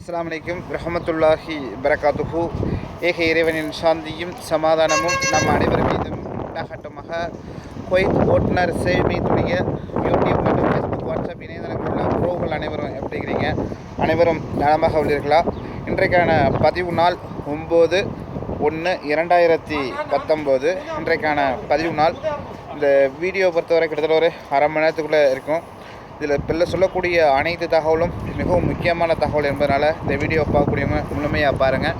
அஸ்லாம் வலைக்கும் ரஹமத்துல்லாஹி பரகாத்துஹு ஏக இறைவனின் சாந்தியும் சமாதானமும் நம் அனைவர் மீதும் உண்டாகட்டுமாக குவைத் ஓட்டுநர் சேமித்துடைய யூடியூப் மற்றும் ஃபேஸ்புக் வாட்ஸ்அப் இணையதளங்களில் உள்ள அனைவரும் எப்படி இருக்கிறீங்க அனைவரும் நலமாக உள்ளீர்களா இன்றைக்கான பதிவு நாள் ஒம்பது ஒன்று இரண்டாயிரத்தி பத்தொம்போது இன்றைக்கான பதிவு நாள் இந்த வீடியோ பொறுத்தவரை கிட்டத்தட்ட ஒரு அரை மணி நேரத்துக்குள்ளே இருக்கும் இதில் பிள்ளை சொல்லக்கூடிய அனைத்து தகவலும் மிகவும் முக்கியமான தகவல் என்பதனால் இந்த வீடியோ பார்க்கக்கூடியவங்க முழுமையாக பாருங்கள்.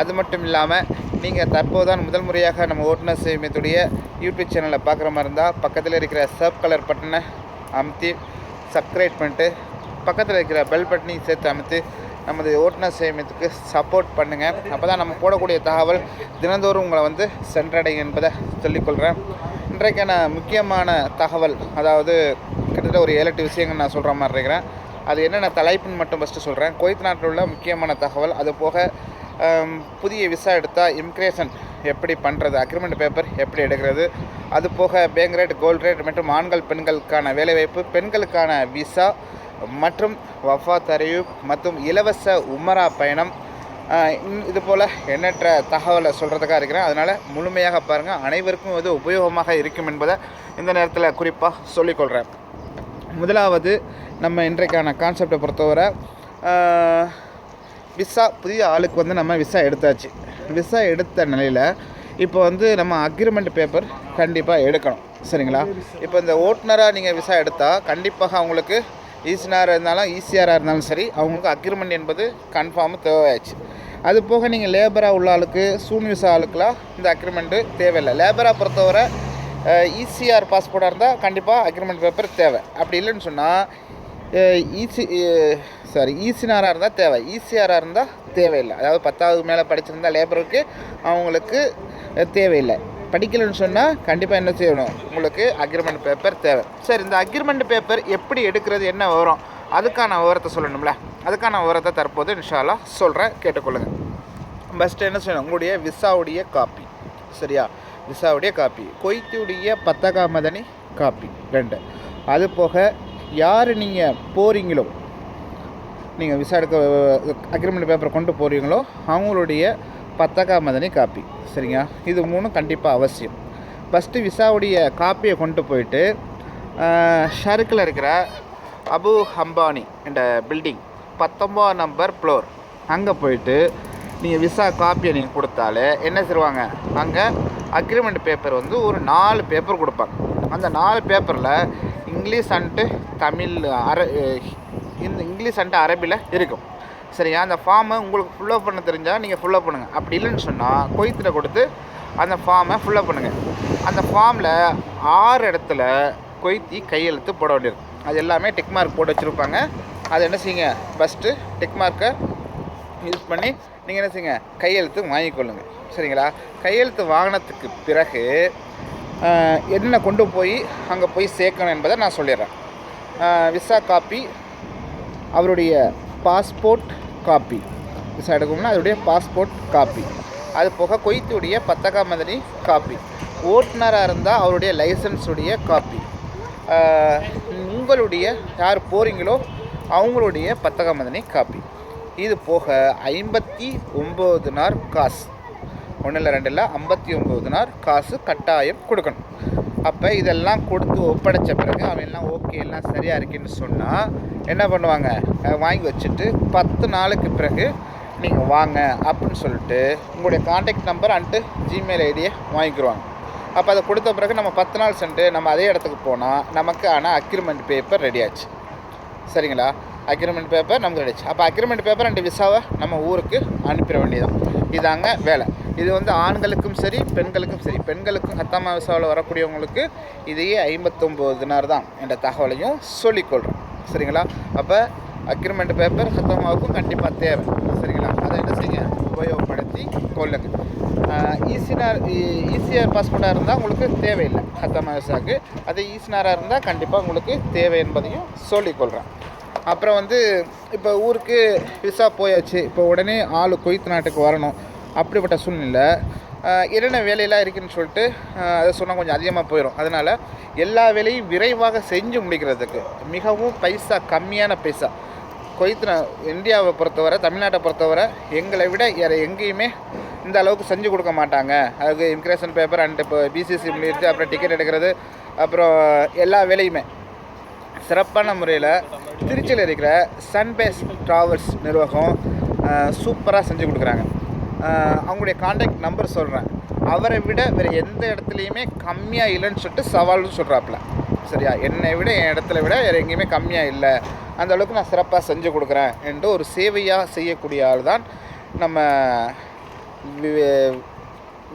அது மட்டும் இல்லாமல் நீங்கள் தற்போதுதான் முதல் முறையாக நம்ம ஓட்டுநர் சேமியத்துடைய யூடியூப் சேனலை பார்க்குற மாதிரி இருந்தால் பக்கத்தில் இருக்கிற சப் கலர் பட்டனை அமுத்தி சப்ஸ்கிரைப் பண்ணிட்டு பக்கத்தில் இருக்கிற பெல் பட்டனையும் சேர்த்து அமைத்து நமது ஓட்டுநர் சேமியத்துக்கு சப்போர்ட் பண்ணுங்கள் அப்போ தான் நம்ம போடக்கூடிய தகவல் தினந்தோறும் உங்களை வந்து சென்றடையும் என்பதை சொல்லிக்கொள்கிறேன். இன்றைக்கான முக்கியமான தகவல் அதாவது கிட்டத்தட்ட ஒரு ஏழு எட்டு விஷயங்கள் நான் சொல்கிற மாதிரி இருக்கிறேன். அது என்னென்ன தலைப்புன்னு மட்டும் ஃபஸ்ட்டு சொல்கிறேன் குவைத் நாட்டில் உள்ள முக்கியமான தகவல் அது போக புதிய விசா எடுத்தால் இமிக்ரேஷன் எப்படி பண்ணுறது அக்ரிமெண்ட் பேப்பர் எப்படி எடுக்கிறது அது போக பேங்க் ரேட் கோல்டு ரேட் மற்றும் ஆண்கள் பெண்களுக்கான வேலைவாய்ப்பு பெண்களுக்கான விசா மற்றும் வஃபாத் தரையு மற்றும் இலவச உமரா பயணம். இன்- இது போல் எண்ணற்ற தகவலை சொல்கிறதுக்காக இருக்கிறேன். அதனால் முழுமையாக பாருங்கள் அனைவருக்கும் இது உபயோகமாக இருக்கும் என்பதை இந்த நேரத்தில் குறிப்பாக சொல்லிக்கொள்கிறேன் முதலாவது நம்ம இன்றைக்கான கான்செப்டை பொறுத்தவரை விசா புதிய ஆளுக்கு வந்து நம்ம விசா எடுத்தாச்சு. விசா எடுத்த நிலையில் இப்போ வந்து நம்ம அக்ரிமெண்ட் பேப்பர் கண்டிப்பாக எடுக்கணும். சரிங்களா? இப்போ இந்த ஓட்டுநராக நீங்கள் விசா எடுத்தால் கண்டிப்பாக அவங்களுக்கு ஈஸினாராக இருந்தாலும் ஈஸியாராக இருந்தாலும் சரி அவங்களுக்கு அக்ரிமெண்ட் என்பது கன்ஃபார்ம் தேவையாச்சு. அது போக நீங்கள் லேபராக உள்ள ஆளுக்கு சூன் விசா ஆளுக்கெலாம் இந்த அக்ரிமெண்ட்டு தேவையில்லை. லேபராக பொறுத்தவரை இசிஆர் பாஸ்போர்ட்டாக இருந்தால் கண்டிப்பாக அக்ரிமெண்ட் பேப்பர் தேவை. அப்படி இல்லைன்னு சொன்னால் ஈசி சாரி ஈசினாராக இருந்தால் தேவை. ஈசிஆராக இருந்தால் தேவையில்லை. அதாவது பத்தாவது மேலே படிச்சிருந்தால் லேபருக்கு அவங்களுக்கு தேவையில்லை. படிக்கலைன்னு சொன்னால் கண்டிப்பாக என்ன செய்யணும்? உங்களுக்கு அக்ரிமெண்ட் பேப்பர் தேவை. சரி இந்த அக்ரிமெண்ட் பேப்பர் எப்படி எடுக்கிறது என்ன விவரம் அதுக்கான விவரத்தை சொல்லணும்ல. அதுக்கான விவரத்தை தற்போது இன்ஷாலா சொல்கிறேன் கேட்டுக்கொள்ளுங்கள் ஃபஸ்ட்டு என்ன செய்யணும்? உங்களுடைய விசாவுடைய காப்பி சரியா? விசாவுடைய காப்பி கொய்த்தியுடைய பத்தகா மதனி காப்பி ரெண்டு. அது போக யார் நீங்கள் போகிறீங்களோ நீங்கள் விசா எடுக்க அக்ரிமெண்ட் பேப்பர் கொண்டு போகிறீங்களோ அவங்களுடைய பத்தகா மதனி காப்பி. சரிங்க இது மூணும் கண்டிப்பாக அவசியம். ஃபஸ்ட்டு விசாவுடைய காப்பியை கொண்டு போயிட்டு ஷருக்கில் இருக்கிற அபு ஹம்பானி என்ற பில்டிங் பத்தொம்போது நம்பர் ஃப்ளோர் அங்கே போயிட்டு நீங்கள் விசா காப்பியை நீங்கள் கொடுத்தாலே என்ன செய்வாங்க அங்கே அக்ரிமெண்ட் பேப்பர் வந்து ஒரு நாலு பேப்பர் கொடுப்பாங்க. அந்த நாலு பேப்பரில் இங்கிலீஷ் அண்டு தமிழ் அர இந்த இங்கிலீஷ் அண்டு அரபியில் இருக்கும். சரியா? அந்த ஃபார்மை உங்களுக்கு ஃபுல்லப் பண்ண தெரிஞ்சால் நீங்கள் ஃபுல்லப் பண்ணுங்கள் அப்படி இல்லைன்னு சொன்னால் கொய்த்தில் கொடுத்து அந்த ஃபார்மை ஃபுல்லப் பண்ணுங்கள் அந்த ஃபார்மில் ஆறு இடத்துல கொய்த்தி கையெழுத்து போட வேண்டியிருக்கும் அது எல்லாமே டிக் மார்க் போட்டு வச்சுருப்பாங்க. அது என்ன செய்யுங்க? ஃபஸ்ட்டு டிக் மார்க்கை யூஸ் பண்ணி நீங்கள் என்ன செய்யுங்க? கையெழுத்து வாங்கிக்கொள்ளுங்கள் சரிங்களா? கையெழுத்து வாகனத்துக்கு பிறகு என்ன கொண்டு போய் அங்கே போய் சேர்க்கணும் என்பதை நான் சொல்லிடுறேன். விசா காப்பி அவருடைய பாஸ்போர்ட் காப்பி விசா எடுக்கணும்னா அதோடைய பாஸ்போர்ட் காப்பி அது போக கொய்த்துடைய பத்தகா மதனி காப்பி ஓட்டுநராக இருந்தால் அவருடைய லைசன்ஸுடைய காப்பி உங்களுடைய யார் போகிறீங்களோ அவங்களுடைய பத்தக மதனி காப்பி இது போக ஐம்பத்தி ஒம்பது நார் காசு. ஒன்றும் இல்லை ரெண்டு இல்லை ஐம்பத்தி ஒம்பது நார் காசு கட்டாயம் கொடுக்கணும். அப்போ இதெல்லாம் கொடுத்து ஒப்படைச்ச பிறகு அவன் எல்லாம் ஓகே எல்லாம் சரியாக இருக்குன்னு சொன்னால் என்ன பண்ணுவாங்க? வாங்கி வச்சுட்டு பத்து நாளுக்கு பிறகு நீங்கள் வாங்க அப்படின்னு சொல்லிட்டு உங்களுடைய காண்டாக்ட் நம்பர் அன்ட்டு ஜிமெயில் ஐடியை வாங்கிக்கிடுவாங்க அப்போ அதை கொடுத்த பிறகு நம்ம பத்து நாள் சென்று நம்ம அதே இடத்துக்கு போனால் நமக்கு ஆனால் அக்ரிமெண்ட் பேப்பர் ரெடி ஆச்சு. சரிங்களா? அக்ரிமெண்ட் பேப்பர் நமக்கு ரெடிச்சு அப்போ அக்ரிமெண்ட் பேப்பர் அண்ட் விசாவை நம்ம ஊருக்கு அனுப்பிட வேண்டியதான் இதாங்க வேலை. இது வந்து ஆண்களுக்கும் சரி பெண்களுக்கும் சரி. பெண்களுக்கும் ஹத்தாமா விசாவில் வரக்கூடியவங்களுக்கு இதையே ஐம்பத்தொம்போது தினார் தான் என்ற தகவலையும் சொல்லிக்கொள்கிறோம் சரிங்களா? அப்போ அக்ரிமெண்ட் பேப்பர் ஹத்தாமாவுக்கும் கண்டிப்பாக தேவை. சரிங்களா? அதை என்ன செய்யுங்க? உபயோகப்படுத்தி கொள்ளுங்க. ஈசினார் ஈஸியாக பாஸ்போர்ட்டாக இருந்தால் உங்களுக்கு தேவையில்லை. ஹத்தாமா விசாவுக்கு அதே ஈசினாராக இருந்தால் கண்டிப்பாக உங்களுக்கு தேவை என்பதையும் சொல்லிக்கொள்கிறேன் அப்புறம் வந்து இப்போ ஊருக்கு விசா போயாச்சு. இப்போ உடனே ஆள் குவைத் நாட்டுக்கு வரணும். அப்படிப்பட்ட சூழ்நிலை என்னென்ன வேலையெல்லாம் இருக்குதுன்னு சொல்லிட்டு அதை சொன்னால் கொஞ்சம் அதிகமாக போயிடும் அதனால் எல்லா வேலையும் விரைவாக செஞ்சு முடிக்கிறதுக்கு மிகவும் பைசா கம்மியான பைசா. கொய்த்து இந்தியாவை பொறுத்தவரை தமிழ்நாட்டை பொறுத்தவரை எங்களை விட வேறு எங்கேயுமே இந்த அளவுக்கு செஞ்சு கொடுக்க மாட்டாங்க. அதுக்கு இமிக்ரேஷன் பேப்பர் அண்ட் இப்போ பிசிசி முடிச்சு அப்புறம் டிக்கெட் எடுக்கிறது அப்புறம் எல்லா வேலையுமே. சிறப்பான முறையில் திருச்சியில் இருக்கிற சன்பேஸ் ட்ராவல்ஸ் நிர்வாகம் சூப்பராக செஞ்சு கொடுக்குறாங்க. அவங்களுடைய காண்டாக்ட் நம்பர் சொல்கிறேன் அவரை விட வேறு எந்த இடத்துலையுமே கம்மியாக இல்லைன்னு சொல்லிட்டு சவால்னு சொல்கிறாப்புல சரியா? என்னை விட என் இடத்துல விட வேறு எங்கேயுமே கம்மியாக இல்லை. அந்த அளவுக்கு நான் சிறப்பாக செஞ்சு கொடுக்குறேன் என்று ஒரு சேவையாக செய்யக்கூடிய ஆள் தான் நம்ம வி-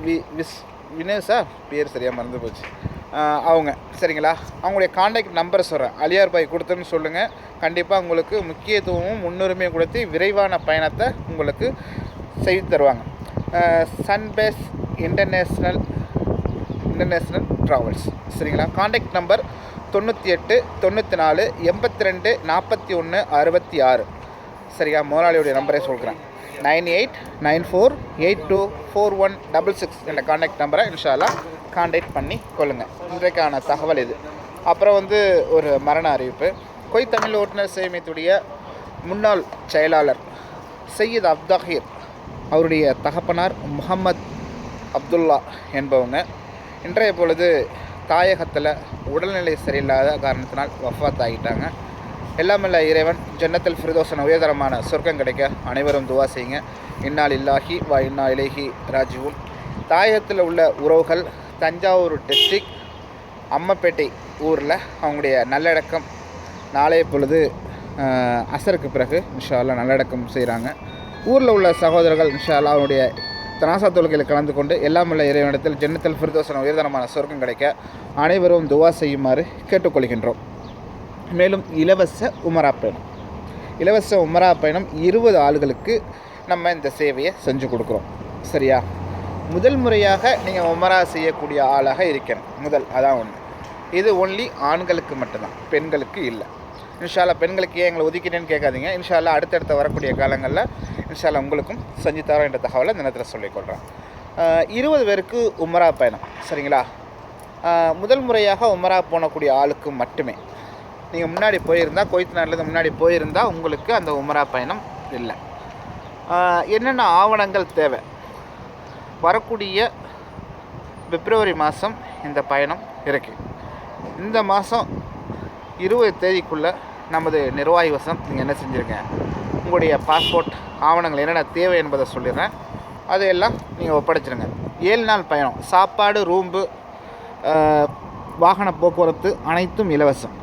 வி விஸ் வினேஷா பேர் சரியாக மறந்து போச்சு. அவங்க. சரிங்களா? அவங்களுடைய காண்டாக்ட் நம்பர் சொல்கிறேன் அலியார் பாய் கொடுத்தேன்னு சொல்லுங்கள் கண்டிப்பாக உங்களுக்கு முக்கியத்துவமும் முன்னுரிமையும் கொடுத்து விரைவான பயணத்தை உங்களுக்கு செய்து தருவாங்க. Sunbase international international travels. சரிங்களா? காண்டாக்ட் நம்பர் தொண்ணூற்றி எட்டு தொண்ணூற்றி நாலு எண்பத்தி ரெண்டு நாற்பத்தி ஒன்று அறுபத்தி ஆறு சரியா? முதலாளியுடைய நம்பரே சொல்கிறேன் nine eight nine four eight two four one double six என்ற காண்டாக்ட் நம்பரை இன்ஷாலாம் காண்டாக்ட் பண்ணி கொள்ளுங்கள் இன்றைக்கான தகவல் இது. அப்புறம் வந்து ஒரு மரண அறிவிப்பு. கொய் தமிழ் ஓட்டுநர் சேமித்துடைய முன்னாள் செயலாளர் சையீத் அப்தாஹீர் அவருடைய தகப்பனார் முகம்மத் அப்துல்லா என்பவங்க. இன்றைய பொழுது தாயகத்தில் உடல்நிலை சரியில்லாத காரணத்தினால் வஃபாத் ஆகிட்டாங்க எல்லாமல்ல இறைவன் ஜன்னத்தில் ஃபிரதோசன உயர்தரமான சொர்க்கம் கிடைக்க அனைவரும் துவா செய்யுங்க. இன்னால் இல்லாஹி வா இன்னா இலேஹி ராஜீவும் தாயகத்தில் உள்ள உறவுகள் தஞ்சாவூர் டிஸ்ட்ரிக் அம்மப்பேட்டை ஊரில் அவங்களுடைய நல்லடக்கம். நாளைய பொழுது அசருக்கு பிறகு இன்ஷா நல்லடக்கம் செய்கிறாங்க ஊரில் உள்ள சகோதரர்கள் இன்ஷால்லா அவனுடைய தனாசா தொழுகையில் கலந்து கொண்டு எல்லாம் உள்ள இறைவனிடத்தில் ஜென்னத்தில் ஃபிர்தோசன உயர்தனமான சொர்க்கம் கிடைக்க அனைவரும் துவா செய்யுமாறு கேட்டுக்கொள்கின்றோம். மேலும் இலவச உமரா பயணம். இலவச உமரா பயணம் இருபது ஆளுகளுக்கு நம்ம இந்த சேவையை செஞ்சு கொடுக்குறோம். சரியா? முதல் முறையாக நீங்கள் உமரா செய்யக்கூடிய ஆளாக இருக்கணும். முதல் அதான் ஒன்று இது ஒன்லி ஆண்களுக்கு மட்டும்தான் பெண்களுக்கு இல்லை. இன்ஷால்லா பெண்களுக்கு ஏன் எங்களை ஒதுக்கிட்டேன்னு கேட்காதீங்க. இன்ஷால்லா அடுத்தடுத்த வரக்கூடிய காலங்களில் இன்ஷால்லா உங்களுக்கும் செஞ்சு தரோம் என்ற தகவலை இந்த நேரத்தில் சொல்லிக்கொள்கிறேன் இருபது பேருக்கு உமரா பயணம் சரிங்களா? முதல் முறையாக உமரா போனக்கூடிய ஆளுக்கு மட்டுமே. நீங்கள் முன்னாடி போயிருந்தால் கொய்த் நாட்டிலேருந்து முன்னாடி போயிருந்தால் உங்களுக்கு அந்த உமரா பயணம் இல்லை. என்னென்ன ஆவணங்கள் தேவை? வரக்கூடிய பிப்ரவரி மாதம் இந்த பயணம் இருக்குது இந்த மாதம் இருபது தேதிக்குள்ளே நமது நிர்வாகி வசம் நீங்கள் என்ன செஞ்சுருங்க உங்களுடைய பாஸ்போர்ட் ஆவணங்கள் என்னென்ன தேவை என்பதை சொல்லிடுறேன். அதையெல்லாம் நீங்கள் ஒப்படைச்சிருங்க. ஏழு நாள் பயணம். சாப்பாடு ரூம்பு வாகன போக்குவரத்து அனைத்தும் இலவசம்.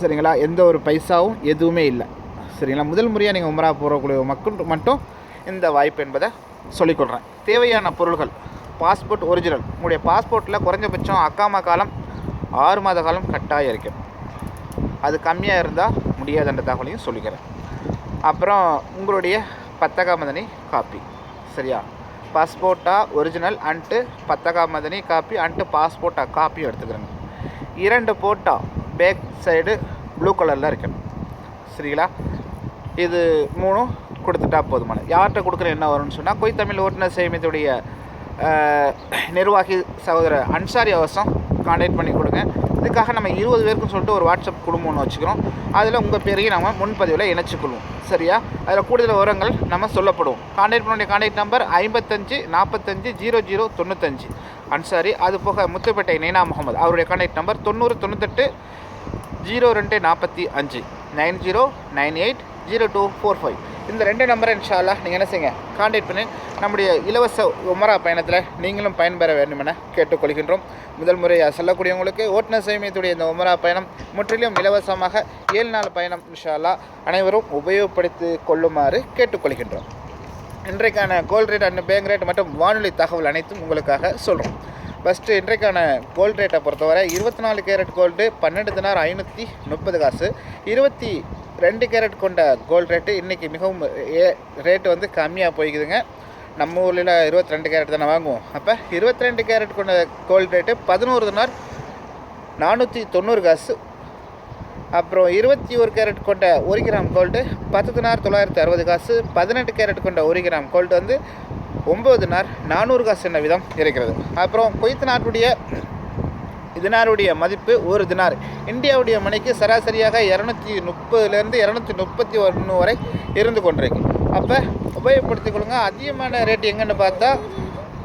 சரிங்களா? எந்த ஒரு பைசாவும் எதுவுமே இல்லை. சரிங்களா? முதல் முறையாக நீங்கள் உமரா போகக்கூடிய மக்கள் மட்டும் இந்த வாய்ப்பு என்பதை சொல்லிக்கொள்கிறேன் தேவையான பொருள்கள் பாஸ்போர்ட் ஒரிஜினல் உங்களுடைய பாஸ்போர்ட்டில் குறைஞ்சபட்சம் அக்காமா காலம் ஆறு மாத காலம் கட்டாயம் இருக்கும் அது கம்மியாக இருந்தால் முடியாதுன்ற தகவலையும் சொல்லிக்கிறேன். அப்புறம் உங்களுடைய பத்தகா மதனி காப்பி. சரியா? பாஸ்போர்ட்டா original and பத்தகா Madani copy and பாஸ்போர்ட்டா காப்பியும் எடுத்துக்கிறேங்க. இரண்டு போட்டா பேக் சைடு ப்ளூ கலரில் இருக்கணும். சரிங்களா? இது மூணும் கொடுத்துட்டா போதுமான. யார்கிட்ட கொடுக்குற என்ன வரும்னு சொன்னால் கொய் தமிழ் ஓட்டுநர் சேமித்துடைய நிர்வாகி சகோதரர் அன்சாரி அவசம் கான்டாக்ட் பண்ணி கொடுங்க. இதுக்காக நம்ம இருபது பேருக்குன்னு சொல்லிட்டு ஒரு வாட்ஸ்அப் குழுமம் ஒன்று வச்சுக்கிறோம். அதில் உங்கள் பேரையும் நம்ம முன்பதிவில் இணைச்சிக்கொள்வோம். சரியா? அதில் கூடுதல் விவரங்கள் நம்ம சொல்லப்படுவோம். கான்டாக்ட் பண்ணுடைய கான்டாக்ட் நம்பர் ஐம்பத்தஞ்சு நாற்பத்தஞ்சு ஜீரோ ஜீரோ தொண்ணூத்தஞ்சு. அன்சாரி அது போக முத்துப்பேட்டை நைனா முகமது. அவருடைய கான்டாக்ட் நம்பர் தொண்ணூறு தொண்ணூத்தெட்டு ஜீரோ ரெண்டு நாற்பத்தி அஞ்சு. Nine zero nine eight zero two four five. இந்த ரெண்டு நம்பரை இன்ஷால்லா நீங்கள் என்ன செய்யுங்க? காண்டாக்ட் பண்ணி நம்முடைய இலவச உமரா பயணத்தில் நீங்களும் பயன்பெற வேண்டும் என கேட்டுக்கொள்கின்றோம். முதல் முறையாக செல்லக்கூடியவங்களுக்கு ஓட்டுநர் சேமியத்துடைய இந்த உமரா பயணம் முற்றிலும் இலவசமாக ஏழு நாள் பயணம் இன்ஷால்லா அனைவரும் உபயோகப்படுத்தி கொள்ளுமாறு கேட்டுக்கொள்கின்றோம். இன்றைக்கான gold rate and bank rate மற்றும் வானொலி தகவல் அனைத்தும் உங்களுக்காக சொல்கிறோம் ஃபஸ்ட்டு இன்றைக்கான கோல்ட் ரேட்டை பொறுத்தவரை இருபத்தி நாலு கேரட் கோல்டு பன்னெண்டு தினார் ஐநூற்றி முப்பது காசு இருபத்தி ரெண்டு கேரட் கொண்ட கோல்ட் ரேட்டு இன்றைக்கி மிகவும் ஏ ரேட்டு வந்து கம்மியாக போய்க்குதுங்க. நம்ம ஊரில் இருபத்தி ரெண்டு கேரட் தானே வாங்குவோம். அப்போ இருபத்தி ரெண்டு கேரட் கொண்ட கோல்ட் ரேட்டு பதினோரு தினார் நானூற்றி தொண்ணூறு காசு. அப்புறம் இருபத்தி ஒரு கேரட் கொண்ட ஒரு கிராம் கோல்டு பத்து தினார் தொள்ளாயிரத்தி அறுபது காசு. பதினெட்டு கேரட் கொண்ட ஒரு கிராம் கோல்டு வந்து ஒம்பது நார் நானூறு காசு என்ற விதம் இருக்கிறது. அப்புறம் கொய்த்து நாட்டுடைய தினாருடைய மதிப்பு ஒரு தினார் இந்தியாவுடைய மணிக்கு சராசரியாக இரநூத்தி முப்பதுலேருந்து இரநூத்தி முப்பத்தி ஒன்று வரை இருந்து கொண்டிருக்கு. அப்போ உபயோகப்படுத்திக் கொள்ளுங்க. அதிகமான ரேட் எங்கன்னு பார்த்தா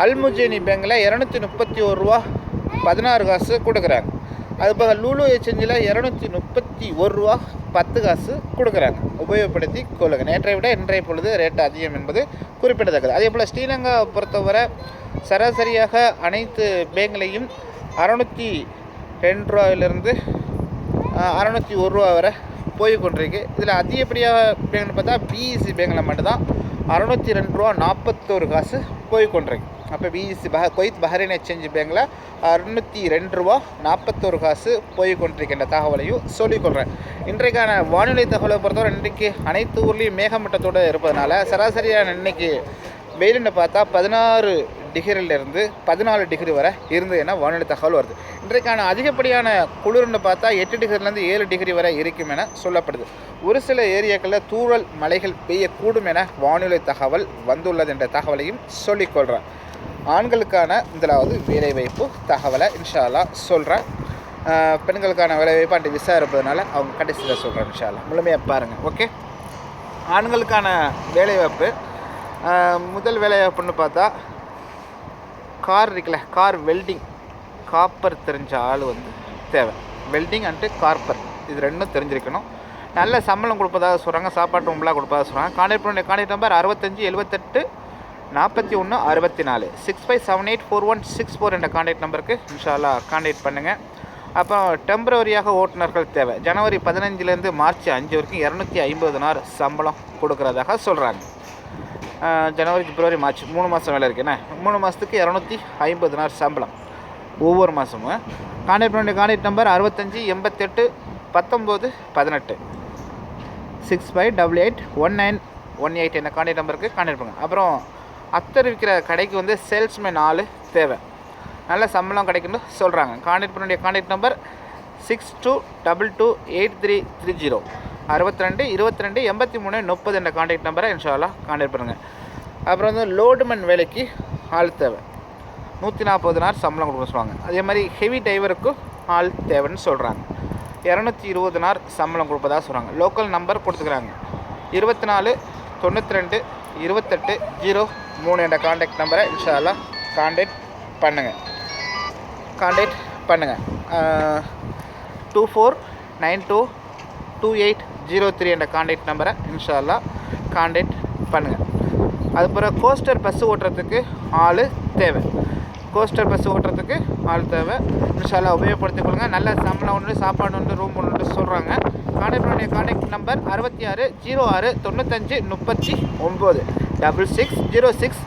அல்முஜேனி பேங்கில் இரநூத்தி முப்பத்தி ஒரு ரூபா பதினாறு காசு கொடுக்குறாங்க. அது போக லூலு எக்ஸ்சேஞ்சில் இரநூத்தி முப்பத்தி ஒரு ரூபா பத்து காசு கொடுக்குறாங்க. உபயோகப்படுத்தி கொள்ளுங்க. நேற்றை விட இன்றைய பொழுது ரேட் அதிகம் என்பது குறிப்பிடத்தக்கது. அதே போல் ஸ்ரீலங்கா பொறுத்தவரை சராசரியாக அனைத்து பேங்க்லேயும் அறநூற்றி ரெண்டு ரூபாயிலிருந்து அறநூற்றி ஒரு ரூபா வரை போய் கொண்டிருக்கு. இதில் அதிகப்படியாக பேங்க்னு பார்த்தா பிஇசி பேங்கில் மட்டும்தான். அறநூற்றி ரெண்டு ரூபா நாற்பத்தோரு காசு போய் கொண்டிருக்கு. அப்போ பிஇசி பஹ கொய்த் பஹ்ரைன் எக்ஸ்சேஞ்ச் பேங்கில் அறுநூற்றி ரெண்டு ரூபா நாற்பத்தோரு காசு போய் கொண்டிருக்கின்ற தகவலையும் சொல்லிக்கொள்கிறேன் இன்றைக்கான வானிலை தகவலை பொறுத்தவரை இன்றைக்கு அனைத்து ஊர்லேயும் மேகமட்டத்தோடு இருப்பதனால சராசரியான இன்னைக்கு வெயிலுன்னு பார்த்தா பதினாறு டிகிரியிலிருந்து பதினாலு டிகிரி வரை இருந்தது என வானிலை தகவல் வருது. இன்றைக்கான அதிகப்படியான குளிர்னு பார்த்தா எட்டு டிகிரிலேருந்து ஏழு டிகிரி வரை இருக்கும் என சொல்லப்படுது. ஒரு சில ஏரியாக்களில் தூழல் மலைகள் பெய்யக்கூடும் என வானிலை தகவல் வந்துள்ளது என்ற தகவலையும் சொல்லிக்கொள்கிறேன் ஆண்களுக்கான முதலாவது வேலைவாய்ப்பு தகவலை இன்ஷாலா சொல்கிறேன் பெண்களுக்கான வேலைவாய்ப்பு அண்டு விசா இருப்பதனால அவங்க கடைசியில் சொல்கிறேன் இன்ஷாலா முழுமையாக பாருங்கள் ஓகே? ஆண்களுக்கான வேலைவாய்ப்பு முதல் வேலைவாய்ப்புன்னு பார்த்தா கார் இருக்குல்ல கார் வெல்டிங் காப்பர் தெரிஞ்ச ஆள் வந்து தேவை. வெல்டிங் அண்டு கார்பர் இது ரெண்டும் தெரிஞ்சிருக்கணும். நல்ல சம்பளம் கொடுப்பதாக சொல்கிறாங்க சாப்பாட்டு ரூம்லாம் கொடுப்பதாக சொல்கிறாங்க கான்டாக்ட் பண்ண கான்டாக்ட் நம்பர் அறுபத்தஞ்சு எழுபத்தெட்டு நாற்பத்தி ஒன்று அறுபத்தி நாலு six five seven eight four one six four என்ற கான்டாக்ட் நம்பருக்கு இன்ஷால்லா கான்டாக்ட் பண்ணுங்கள் அப்போ டெம்பரவரியாக ஓட்டுநர்கள் தேவை. ஜனவரி பதினஞ்சுலேருந்து மார்ச் அஞ்சு வரைக்கும் இரநூத்தி ஐம்பது நாள் சம்பளம் கொடுக்குறதாக சொல்கிறாங்க ஜனவரி பிப்ரவரி மார்ச் மூணு மாதம் வேலை இருக்குண்ணே மூணு மாதத்துக்கு இரநூத்தி ஐம்பது நாள் சம்பளம். ஒவ்வொரு மாதமும் கான்டாக்ட் பண்ண கான்டாக்ட் நம்பர் அறுபத்தஞ்சி எண்பத்தெட்டு பத்தொம்போது பதினெட்டு. Six five double eight one nine one eight என்ன கான்டாக்ட் நம்பருக்கு கான்டாக்ட் பண்ணுங்க. அப்புறம் அத்தர் விற்கிற கடைக்கு வந்து சேல்ஸ்மேன் ஆள் தேவை. நல்ல சம்பளம் கிடைக்குன்னு சொல்கிறாங்க கான்டாக்ட் பண்ண வேண்டிய contact number six two double two eight three three zero அறுபத்தி ரெண்டு இருபத்தி ரெண்டு எண்பத்தி மூணு முப்பது என்ற காண்டாக்ட் நம்பரை இன்ஷால்லா காண்டாக்ட் பண்ணுங்கள் அப்புறம் வந்து லோடுமன் வேலைக்கு ஆள் தேவை. நூற்றி நாற்பது நாள் சம்பளம் கொடுக்க சொல்லுவாங்க. அதே மாதிரி ஹெவி டிரைவருக்கும் ஆள் தேவைன்னு சொல்கிறாங்க இரநூத்தி இருபது நாள் சம்பளம் கொடுப்பதாக சொல்கிறாங்க லோக்கல் நம்பர் கொடுத்துக்கிறாங்க. இருபத்தி நாலு தொண்ணூற்றி ரெண்டு இருபத்தெட்டு ஜீரோ மூணு என்ற காண்டாக்ட் நம்பரை இன்ஷால்லா காண்டாக்ட் பண்ணுங்கள் காண்டாக்ட் பண்ணுங்கள் two four nine two two eight zero three என்ற காண்டாக்ட் நம்பரை இன்ஷால்லா காண்டாக்ட் பண்ணுங்கள் அதுக்கப்புறம் கோஸ்டர் பஸ் ஓட்டுறதுக்கு ஆள் தேவை. கோஸ்டர் பஸ் ஓட்டுறதுக்கு ஆள் தேவை. இன்ஷால்லா உபயோகப்படுத்திக் கொள்ளுங்க. நல்ல சம்பளம் ஒன்று சாப்பாடு ஒன்று ரூம் ஒன்று சொல்கிறாங்க கான்டாக்ட் காண்டாக்ட் நம்பர் அறுபத்தி ஆறு ஜீரோ ஆறு தொண்ணூத்தஞ்சு முப்பத்தி ஒம்பது. Double six zero six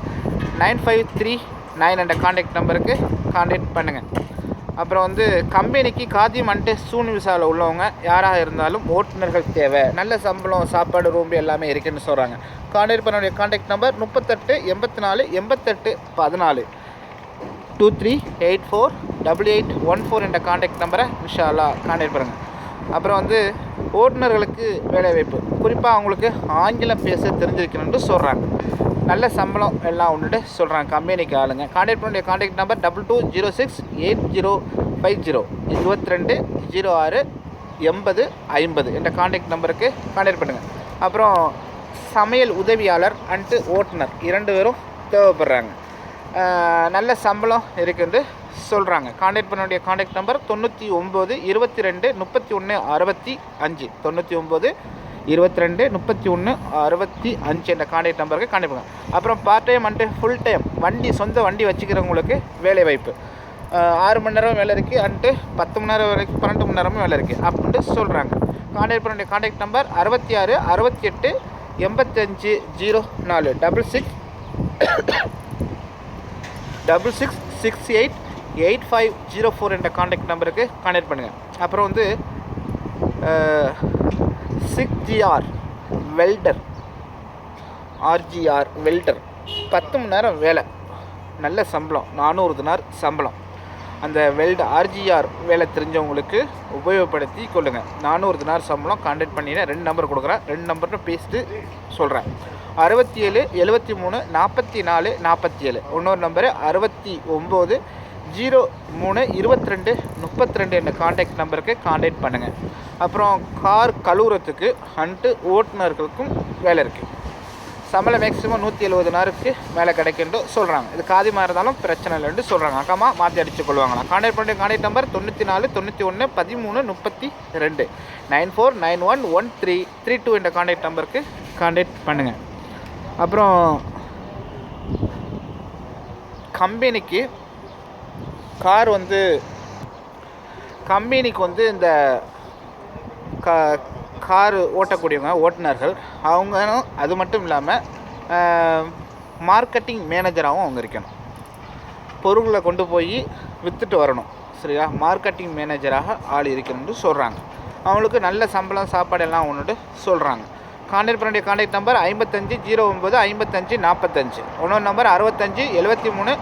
nine five three nine என்ற காண்டாக்ட் நம்பருக்கு காண்டாக்ட் பண்ணுங்கள் அப்புறம் வந்து கம்பெனிக்கு காதி மண்டே சூன் விசாவில் உள்ளவங்க யாராக இருந்தாலும் ஓட்டுநர்கள் தேவை. நல்ல சம்பளம் சாப்பாடு ரூம் எல்லாமே இருக்குன்னு சொல்கிறாங்க கான்டாக்ட் பண்ண கான்டாக்ட் நம்பர் முப்பத்தெட்டு எண்பத்தி நாலு எண்பத்தெட்டு பதினாலு. Two three eight four double eight one four என்ற கான்டாக்ட் நம்பரை விஷாலா கான்டாக்ட் பண்ணுங்கள் அப்புறம் வந்து ஓட்டுநர்களுக்கு வேலைவாய்ப்பு. குறிப்பாக அவங்களுக்கு ஆங்கிலம் பேச தெரிஞ்சிருக்கணும்னு சொல்கிறாங்க நல்ல சம்பளம் எல்லாம் ஒன்றுட்டு சொல்கிறாங்க கம்பெனிக்கு ஆளுங்க contact பண்ணுடைய contact number double two zero six eight zero five zero இருபத்தி ரெண்டு ஜீரோ ஆறு எண்பது ஐம்பது என்ற கான்டாக்ட் நம்பருக்கு கான்டாக்ட் பண்ணுங்கள் அப்புறம் சமையல் உதவியாளர் அண்டு ஓட்டுநர் இரண்டு பேரும் தேவைப்படுறாங்க. நல்ல சம்பளம் இருக்குன்னு சொல்கிறாங்க கான்டாக்ட் பண்ண வேண்டிய கான்டாக்ட் நம்பர் தொண்ணூற்றி ஒம்பது இருபத்தி ரெண்டு முப்பத்தி ஒன்று அறுபத்தி அஞ்சு. தொண்ணூற்றி ஒம்பது இருபத்தி ரெண்டு முப்பத்தி ஒன்று அறுபத்தி அஞ்சு என்ற கான்டாக்ட் நம்பருக்கு கான்டாக்ட் பண்ணுங்க. அப்புறம் part time and full time வண்டி சொந்த வண்டி வச்சுக்கிறவங்களுக்கு வேலை வாய்ப்பு. ஆறு மணி நேரம் வேலை இருக்குது அண்டு பத்து மணி நேரம் வரைக்கும் பன்னெண்டு மணி நேரமும் வேலை இருக்குது அப்படின்ட்டு சொல்கிறாங்க கான்டாக்ட் பண்ண கான்டாக்ட் நம்பர் அறுபத்தி ஆறு அறுபத்தி எட்டு எண்பத்தஞ்சு ஜீரோ நாலு. Double six double six six eight eight five zero four என்ற கான்டாக்ட் நம்பருக்கு கான்டாக்ட் பண்ணுங்கள் அப்புறம் வந்து six GR welder. ARGR welder. பத்து மணி நேரம் வேலை. நல்ல சம்பளம். நானூறு தினார் சம்பளம். அந்த வெல்ட் ஆர்ஜிஆர் வேலை தெரிஞ்சவங்களுக்கு உபயோகப்படுத்தி கொள்ளுங்கள் நானூறு தினார் சம்பளம் கான்டாக்ட் பண்ணினேன். ரெண்டு நம்பர் கொடுக்குறேன். ரெண்டு நம்பர்னு பேசிட்டு சொல்கிறேன் அறுபத்தி ஏழு எழுபத்தி மூணு நாற்பத்தி நாலு நாற்பத்தி ஏழு இன்னொரு நம்பரு அறுபத்தி ஒம்பது ஜீரோ மூணு இருபத்தி ரெண்டு முப்பத்தி ரெண்டு என்ற காண்டாக்ட் நம்பருக்கு கான்டாக்ட் பண்ணுங்கள் அப்புறம் கார் கழுவுறதுக்கு அன்ட்டு ஓட்டுநர்களுக்கும் வேலை இருக்குது சம்பளம் மேக்ஸிமம் நூற்றி எழுபது நாருக்கு மேலே கிடைக்குன்னு சொல்கிறாங்க இது காதிமாக இருந்தாலும் பிரச்சனை இல்லைன்னு சொல்கிறாங்க அக்கமாக மாற்றி அடித்து கொள்வாங்களாம். கான்டாக்ட் பண்ணுற கான்டாக்ட் நம்பர் தொண்ணூற்றி நாலு தொண்ணூற்றி ஒன்று பதிமூணு முப்பத்தி ரெண்டு. Nine four nine one one three three two என்ற கான்டாக்ட் நம்பருக்கு கான்டாக்ட் பண்ணுங்கள் அப்புறம் கம்பெனிக்கு கார் வந்து கம்பெனிக்கு வந்து இந்த கா கார் ஓட்டக்கூடியவங்க ஓட்டுநர்கள் அவங்களும் அது மட்டும் இல்லாமல் மார்க்கெட்டிங் மேனேஜராகவும் அவங்க இருக்கணும். பொருள்களை கொண்டு போய் விற்றுட்டு வரணும் சரியா? மார்க்கெட்டிங் மேனேஜராக ஆள் இருக்கணும்னு சொல்கிறாங்க அவங்களுக்கு நல்ல சம்பளம் சாப்பாடு எல்லாம் ஒன்றுட்டு சொல்கிறாங்க கான்டாக்ட் பண்ணுடைய கான்டாக்ட் நம்பர் ஐம்பத்தஞ்சு ஜீரோ ஒம்பது ஐம்பத்தஞ்சு நாற்பத்தஞ்சு இன்னொரு நம்பர் அறுபத்தஞ்சு எழுபத்தி மூணு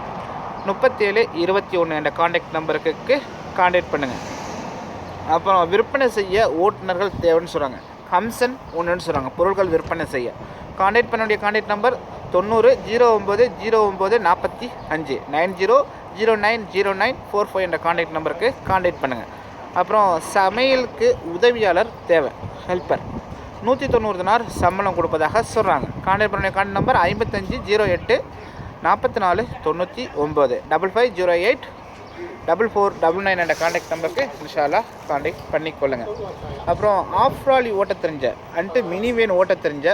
முப்பத்தேழு இருபத்தி ஒன்று என்ற கான்டாக்ட் நம்பருக்கு கான்டாக்ட் பண்ணுங்கள் அப்புறம் விற்பனை செய்ய ஓட்டுநர்கள் தேவைன்னு சொல்கிறாங்க ஹம்சன் ஒன்றுன்னு சொல்கிறாங்க பொருட்கள் விற்பனை செய்ய. கான்டாக்ட் பண்ண வேண்டிய கான்டாக்ட் நம்பர் தொண்ணூறு ஜீரோ ஒம்பது ஜீரோ ஒம்பது நாற்பத்தி அஞ்சு. Nine zero zero nine zero nine four five என்ற கான்டாக்ட் நம்பருக்கு கான்டாக்ட் பண்ணுங்கள் அப்புறம் சமையலுக்கு உதவியாளர் தேவை. ஹெல்ப்பர் நூற்றி தொண்ணூறு தினார் சம்பளம் கொடுப்பதாக சொல்கிறாங்க கான்டாக்ட் பண்ணுடைய கான்டாக்ட் நம்பர் ஐம்பத்தஞ்சு ஜீரோ எட்டு நாற்பத்தி நாலு தொண்ணூற்றி ஒம்பது double five zero eight double four double nine என்ற காண்டாக்ட் நம்பருக்கு இன்ஷாலா காண்டாக்ட் பண்ணிக்கொள்ளுங்கள் அப்புறம் ஆஃப் ராலி ஓட்ட தெரிஞ்ச அன்ட்டு மினி வேன் ஓட்ட தெரிஞ்ச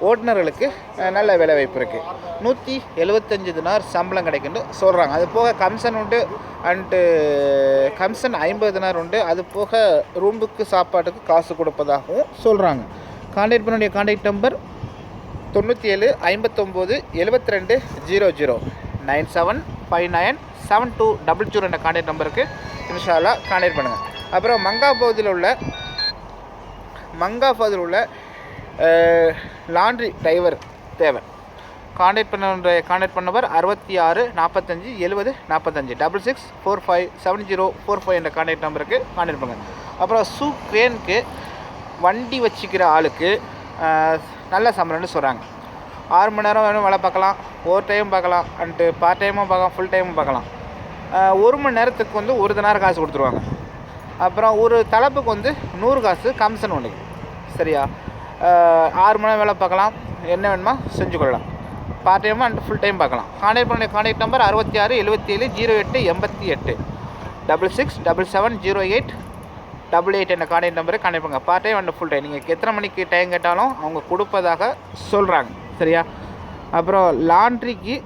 ஓட்டுநர்களுக்கு நல்ல வேலை வாய்ப்பு இருக்குது நூற்றி எழுபத்தஞ்சு தினார் சம்பளம் கிடைக்குன்னு சொல்கிறாங்க அது போக கம்சன் உண்டு அண்டு கம்சன் ஐம்பது தினார் உண்டு. அது போக ரூம்புக்கு சாப்பாட்டுக்கு காசு கொடுப்பதாகவும் சொல்கிறாங்க காண்டாக்ட் பண்ணுடைய வேண்டிய காண்டாக்ட் நம்பர் தொண்ணூற்றி ஏழு ஐம்பத்தொம்போது எழுபத்தி ரெண்டு zero zero nine seven five nine seven two double zero என்ற கான்டாக்ட் நம்பருக்கு இன்ஷால்லா கான்டாக்ட் பண்ணுங்கள் அப்புறம் மங்காபாத்தில் உள்ள மங்காபாத்தில் உள்ள லாண்ட்ரி டிரைவர் தேவை. கான்டாக்ட் பண்ண கான்டாக்ட் பண்ணவர் அறுபத்தி ஆறு நாற்பத்தஞ்சு எழுபது நாற்பத்தஞ்சு. Double six four five seven zero four five என்ற கான்டாக்ட் நம்பருக்கு கான்டாக்ட் பண்ணுங்கள் அப்புறம் சூ கிரேனுக்கு வண்டி வச்சுக்கிற ஆளுக்கு நல்ல சம்பளம்னு சொல்கிறாங்க ஆறு மணி நேரம் வேணும் வேலை பார்க்கலாம் ஓவர் டைம் பார்க்கலாம் அன்ட்டு பார்ட் டைமும் பார்க்கலாம் ஃபுல் டைமும் பார்க்கலாம். ஒரு மணி நேரத்துக்கு வந்து ஒரு தினார் காசு கொடுத்துருவாங்க. அப்புறம் ஒரு தலைப்புக்கு வந்து நூறு காசு கமிஷன் ஒன்று சரியா? ஆறு மணி நேரம் வேலை பார்க்கலாம். என்ன வேணுமா செஞ்சு கொள்ளலாம். Part time and full time பார்க்கலாம். கான்டாக்ட் பண்ண கான்டாக்ட் நம்பர் அறுபத்தி ஆறு எழுபத்தி ஏழு ஜீரோ எட்டு எண்பத்தி எட்டு. Double six double seven zero eight double eight என்ற கான்டாக்ட் நம்பரை கான்டாக்ட் பண்ணுங்க. Part time and full time நீங்கள் எத்தனை மணிக்கு டைம் கேட்டாலும் அவங்க கொடுப்பதாக சொல்கிறாங்க சரியா? அப்புறம் லாண்ட்ரிக்கு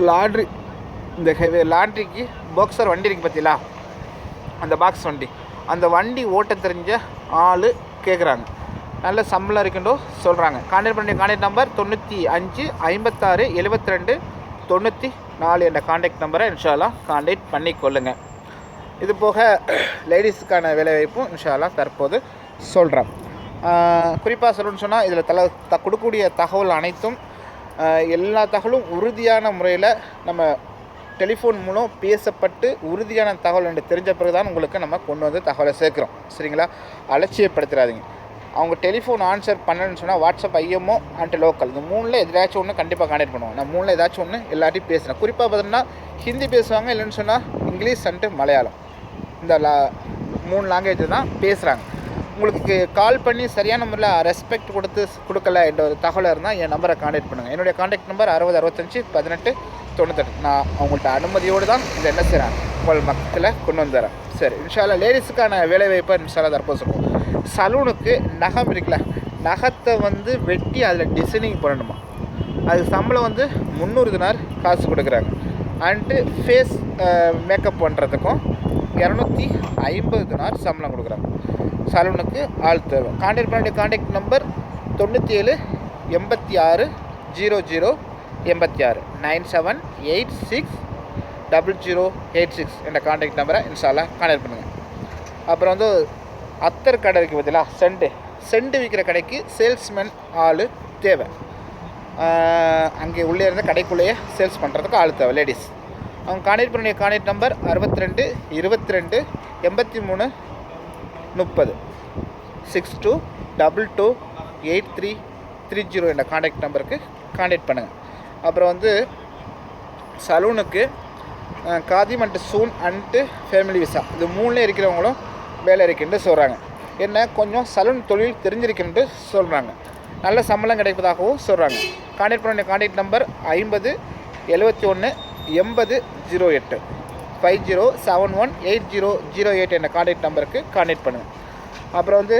லாண்ட்ரி இந்த ஹெவி லாண்ட்ரிக்கு பாக்ஸர் வண்டி இருக்குது பார்த்தீங்களா அந்த பாக்ஸ் வண்டி. அந்த வண்டி ஓட்ட தெரிஞ்ச ஆள் கேட்குறாங்க நல்ல சம்பளம் இருக்குண்டோ சொல்கிறாங்க கான்டாக்ட் பண்ணி கான்டாக்ட் நம்பர் தொண்ணூற்றி அஞ்சு ஐம்பத்தாறு எழுபத்தி ரெண்டு தொண்ணூற்றி நாலு என்ற கான்டாக்ட் நம்பரை இன்ஷாலா கான்டாக்ட் பண்ணிக்கொள்ளுங்கள் இது போக லேடிஸுக்கான வேலைவாய்ப்பும் இன்ஷால்லா தற்போது சொல்கிறேன் குறிப்பாக சொல்லணும்னு சொன்னால் இதில் தல த கொடுக்கக்கூடிய தகவல் அனைத்தும் எல்லா தகவலும் உறுதியான முறையில் நம்ம டெலிஃபோன் மூலம் பேசப்பட்டு உறுதியான தகவல் என்று தெரிஞ்ச பிறகு தான் உங்களுக்கு நம்ம கொண்டு வந்து தகவலை சேர்க்குறோம். சரிங்களா? அலட்சியப்படுத்துறாதீங்க அவங்க டெலிஃபோன் ஆன்சர் பண்ணணும்னு சொன்னால் வாட்ஸ்அப் ஐஎம்ஓ அண்ட் லோக்கல். இந்த மூணில் எதாச்சும் ஒன்று கண்டிப்பாக காண்டக்ட் பண்ணுவோம். நான் மூணில் ஏதாச்சும் ஒன்று எல்லாத்தையும் பேசுகிறேன் குறிப்பாக பார்த்தோம்னா ஹிந்தி பேசுவாங்க இல்லைன்னு சொன்னால் இங்கிலீஷ் அண்டு மலையாளம். இந்த லா மூணு லாங்குவேஜ் தான் பேசுகிறாங்க உங்களுக்கு கால் பண்ணி சரியான முறையில் ரெஸ்பெக்ட் கொடுத்து கொடுக்கல என்ற ஒரு தகவல் இருந்தால் என் நம்பரை காண்டாக்ட் பண்ணுங்கள் என்னுடைய காண்டாக்ட் நம்பர் அறுபது அறுபத்தஞ்சு பதினெட்டு தொண்ணூத்தெட்டு. நான் அவங்கள்ட்ட அனுமதியோடு தான் இதை என்ன செய்கிறேன் உங்கள் மக்களை கொண்டு வந்துடுறேன் சரி இன்ஷால்லா லேடிஸுக்கான வேலைவாய்ப்பை இன்ஷால்லா தற்போது சொல்லுவோம் சலூனுக்கு நகம் இருக்குல்ல நகத்தை வந்து வெட்டி அதில் டிசைனிங் பண்ணணுமா? அது சம்பளம் வந்து முந்நூறு தினார் காசு கொடுக்குறாங்க. அண்டு ஃபேஸ் மேக்கப் பண்ணுறதுக்கும் இரநூத்தி ஐம்பது தினார் சம்பளம் கொடுக்குறாங்க. சலூனுக்கு ஆள் தேவை. கான்டாக்ட் பண்ண கான்டாக்ட் நம்பர் தொண்ணூற்றி ஏழு எண்பத்தி ஆறு ஜீரோ ஜீரோ எண்பத்தி ஆறு nine seven eight six double zero eight six என்ற கான்டாக்ட் நம்பரை இன்ஷால்லா கான்டாக்ட் பண்ணுங்கள் அப்புறம் வந்து அத்தர் கடை இருக்குது பார்த்தீங்களா செண்டு. செண்டு விற்கிற கடைக்கு சேல்ஸ்மேன் ஆள் தேவை. அங்கே உள்ளே இருந்த கடைக்குள்ளேயே சேல்ஸ் பண்ணுறதுக்கு ஆள் தேவை லேடிஸ் அவங்க கான்டாக்ட் பண்ண கான்டாக்ட் நம்பர் அறுபத்தி ரெண்டு இருபத்தி ரெண்டு எண்பத்தி மூணு முப்பது. Six two double two eight three three zero என்ற காண்டாக்ட் நம்பருக்கு காண்டாக்ட் பண்ணுங்கள் அப்புறம் வந்து சலூனுக்கு காதிம் அண்ட் சூன் அண்ட் ஃபேமிலி விசா இது மூணுலேயும் இருக்கிறவங்களும் வேலை இருக்குன்னு சொல்கிறாங்க என்ன? கொஞ்சம் சலூன் தொழில் தெரிஞ்சிருக்குன்ட்டு சொல்கிறாங்க நல்ல சம்பளம் கிடைப்பதாகவும் சொல்கிறாங்க காண்டாக்ட் பண்ண காண்டாக்ட் நம்பர் ஐம்பது எழுபத்தி ஒன்று எண்பது ஜீரோ எட்டு. Five zero seven one eight zero zero eight என்ற கான்டாக்ட் நம்பருக்கு கான்டாக்ட் பண்ணுங்கள் அப்புறம் வந்து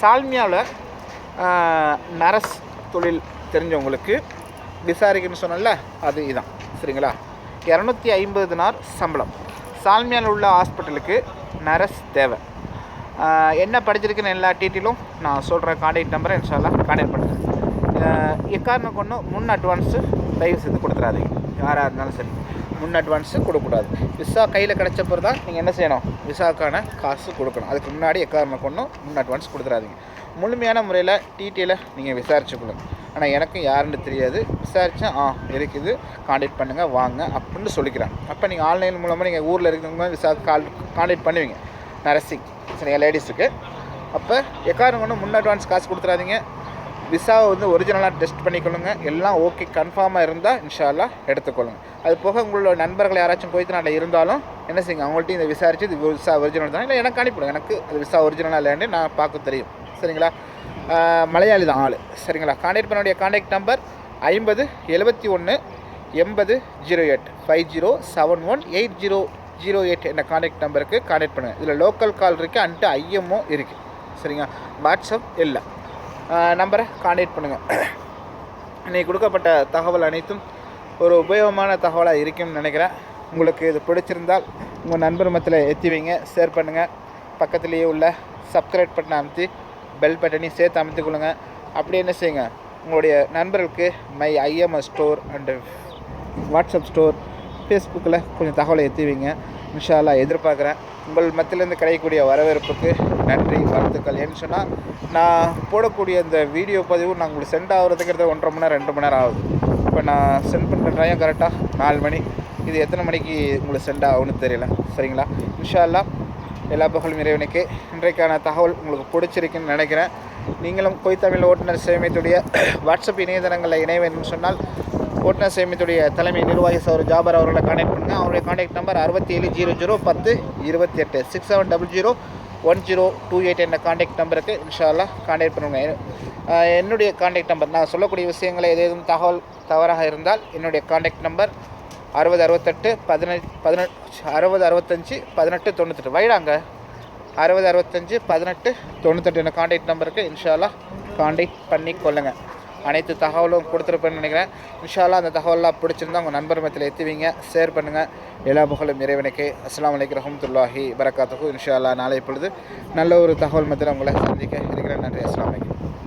சால்மியாவில் நரஸ் தொழில் தெரிஞ்சவங்களுக்கு விசாரிக்கணும்னு சொன்னல அது இதான். சரிங்களா? இரநூத்தி ஐம்பது தினார் சம்பளம். சால்மியாவில் உள்ள ஹாஸ்பிட்டலுக்கு நரஸ் தேவை. என்ன படிச்சிருக்குன்னு எல்லா டீட்டெயிலும் நான் சொல்கிற கான்டாக்ட் நம்பரை இன்ஷால்லாம் கான்டாக்ட் பண்ணுங்கள் எக்காரணம் கொண்டும் முன் அட்வான்ஸு தயவு செய்து கொடுத்துறாதீங்க. யாராக இருந்தாலும் சரி. முன் அட்வான்ஸு கொடுக்கக்கூடாது. விசா கையில் கிடச்ச பிறகு தான் நீங்கள் என்ன செய்யணும்? விசாக்கான காசு கொடுக்கணும். அதுக்கு முன்னாடி எக்காரணம் கொண்டும் முன் அட்வான்ஸ் கொடுத்துறாதீங்க. முழுமையான முறையில் டிடியில் நீங்கள் விசாரிச்சுக்கொள்ளுங்க ஆனால் எனக்கும் யாருன்னு தெரியாது. விசாரித்தா ஆ இருக்குது. காண்டாக்ட் பண்ணுங்கள் வாங்க அப்படின்னு சொல்லிக்கிறேன். அப்போ நீங்கள் ஆன்லைன் மூலமாக நீங்கள் ஊரில் இருக்கிறவங்க விசா கால் காண்டாக்ட் பண்ணுவீங்க. நரசிங். சரிங்க லேடிஸுக்கு அப்போ எக்காரணம் கொண்டும் முன் அட்வான்ஸ் காசு கொடுத்துறாதீங்க. விசாவை வந்து ஒரிஜினலாக டெஸ்ட் பண்ணிக்கொள்ளுங்க எல்லாம் ஓகே கன்ஃபார்மாக இருந்தால் இன்ஷால்லா எடுத்துக்கொள்ளுங்க. அது போக உங்களோட நண்பர்கள் யாராச்சும் குவைத் நாட்டில் இருந்தாலும் என்ன செய்யுங்க? அவங்கள்ட்டையும் இதை விசாரித்து இது விசா ஒரிஜினல் தான்? இல்லை எனக்கு அனுப்பிவிடுங்க. எனக்கு அது விசா ஒரிஜினலாக இல்லைன்னு நான் பார்க்க தெரியும். சரிங்களா? மலையாளி தான் ஆள். சரிங்களா? கான்டாக்ட் பண்ண கான்டாக்ட் நம்பர் ஐம்பது எழுபத்தி ஒன்று எண்பது zero eight five zero seven one eight zero zero eight என்ற கான்டாக்ட் நம்பருக்கு கான்டாக்ட் பண்ணுங்கள் இதில் லோக்கல் கால் இருக்குது அன்ட்டு ஐஎம்ஓ இருக்குது சரிங்களா? வாட்ஸ்அப் இல்லை. நம்பரை காண்டாக்ட் பண்ணுங்கள் இன்றைக்கி கொடுக்கப்பட்ட தகவல் அனைத்தும் ஒரு உபயோகமான தகவலாக இருக்கும்னு நினைக்கிறேன். உங்களுக்கு இது பிடிச்சிருந்தால் உங்கள் நண்பர் மத்தியில் எத்தி வைங்க ஷேர் பண்ணுங்கள் பக்கத்துலேயே உள்ள சப்ஸ்கிரைப் பட்டனை அமைத்து பெல் பட்டனையும் சேர்த்து அமைத்து கொள்ளுங்க. அப்படி என்ன செய்யுங்க? உங்களுடைய நண்பர்களுக்கு my IMS store and WhatsApp store ஃபேஸ்புக்கில் கொஞ்சம் தகவலை எத்துவீங்க வைங்க எதிர்பார்க்குறேன். உங்கள் மத்தியிலேருந்து கிடைக்கக்கூடிய வரவேற்புக்கு நன்றி வாழ்த்துக்கள். ஏன்னு சொன்னால் நான் போடக்கூடிய இந்த வீடியோ பதிவு நான் உங்களுக்கு சென்ட் ஆகிறதுக்கு ஒன்றரை மணி நேரம் ரெண்டு மணி நேரம் ஆகுது. இப்போ நான் சென்ட் பண்ணுற டைம் கரெக்டாக நாலு மணி. இது எத்தனை மணிக்கு உங்களுக்கு சென்ட் ஆகும்னு தெரியல. சரிங்களா? இன்ஷால்லா எல்லா புகழும் இறைவனுக்கு. இன்றைக்கான தகவல் உங்களுக்கு பிடிச்சிருக்குன்னு நினைக்கிறேன். நீங்களும் கொய்த்தமிழ் ஓட்டுநர் சேமித்துடைய வாட்ஸ்அப் இணையதளங்களில் இணைவேன்னு சொன்னால் ஓட்டுநர் சேமித்துடைய தலைமை நிர்வாகி சார் ஜாபர் அவர்களை கான்டாக்ட் பண்ணுங்கள் அவருடைய கான்டாக்ட் நம்பர் அறுபத்தி ஏழு ஜீரோ ஜீரோ பத்து இருபத்தி எட்டு six seven double zero one zero two eight என்ற கான்டாக்ட் நம்பருக்கு இன்ஷால்லா கான்டாக்ட் பண்ணுங்க. என்னுடைய கான்டாக்ட் நம்பர் நான் சொல்லக்கூடிய விஷயங்களை ஏதேதும் தகவல் தவறாக இருந்தால் என்னுடைய கான்டாக்ட் நம்பர் அறுபது அறுபத்தெட்டு பதினெட்டு பதினெட்டு அறுபது அறுபத்தஞ்சி பதினெட்டு தொண்ணூத்தெட்டு. வைடாங்க. அறுபது அறுபத்தஞ்சு பதினெட்டு தொண்ணூத்தெட்டு என்ற கான்டாக்ட் நம்பருக்கு இன்ஷால்லா கான்டாக்ட் பண்ணி கொள்ளுங்கள் அனைத்து தகவலும் கொடுத்துருப்பேன்னு நினைக்கிறேன். இன்ஷால்லா அந்த தகவலாம் பிடிச்சிருந்தா உங்கள் நண்பர் மத்தியில் எத்துவீங்க. ஷேர் பண்ணுங்கள் எல்லா புகழும் இறைவனுக்கு. அஸ்லாம் வலைக்கு ரஹமத்துல்லாஹி பரக்காத்துக்கும் இன்ஷால்லா நாளை பொழுது நல்ல ஒரு தகவல் மத்தியில் உங்களை சந்திக்க இருக்கிறேன். நன்றி. அஸ்ஸலாமு